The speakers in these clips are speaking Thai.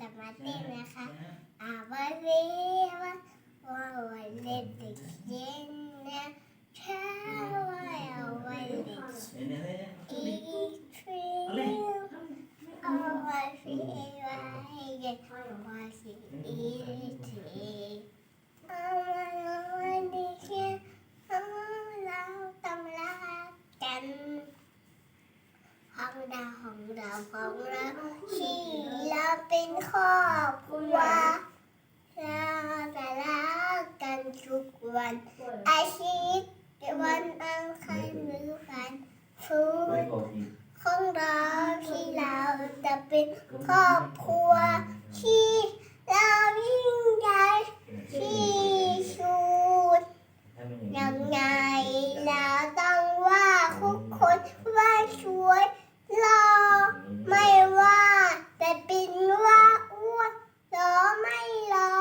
จะมาเต้นนะคะอาวันนี้ว่าว่าวันเด็กเด็กเย็นนะเช้าว่าเอาวันเด็กอีทรีเอาวันฟรีว่าให้เด็กว่าสิอีทรีเอาวันนี้แค่เอาเราตำลากัน ของเราของเราของเราที่เราเป็นครอบครัวเราจะรักกันทุกวัน อาทิตย์วันอังคารหรือวันพุธของเราที่เราจะเป็นครอบครัวที่เรายิ่งใหญ่ที่สุดยังไงเราต้องว่าทุกคนว่าสวย รอไม่ว่าแต่เป็นว่าอ้วนรอไม่รอ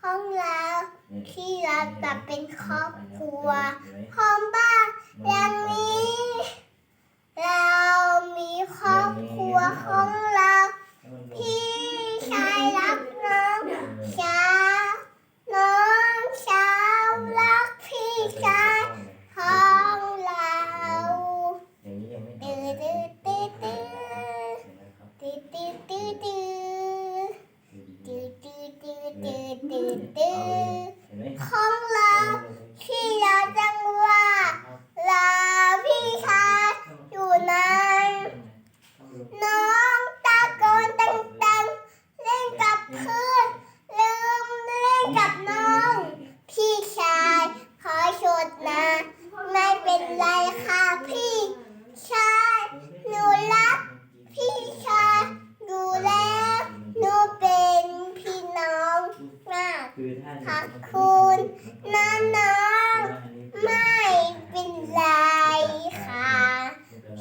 ของเราที่เราจะเป็นครอบครัวพร้อมบ้านอย่างนี้ เรามีครอบครัวของเราที่ 嘟嘟，康。 ขอบคุณน้องๆไม่เป็นไรค่ะ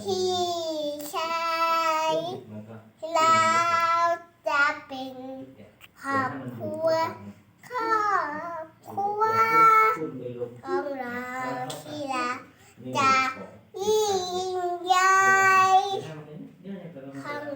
ที่ใช้เราจะเป็นครอบครัวครอบครัวของเราที่รัจะ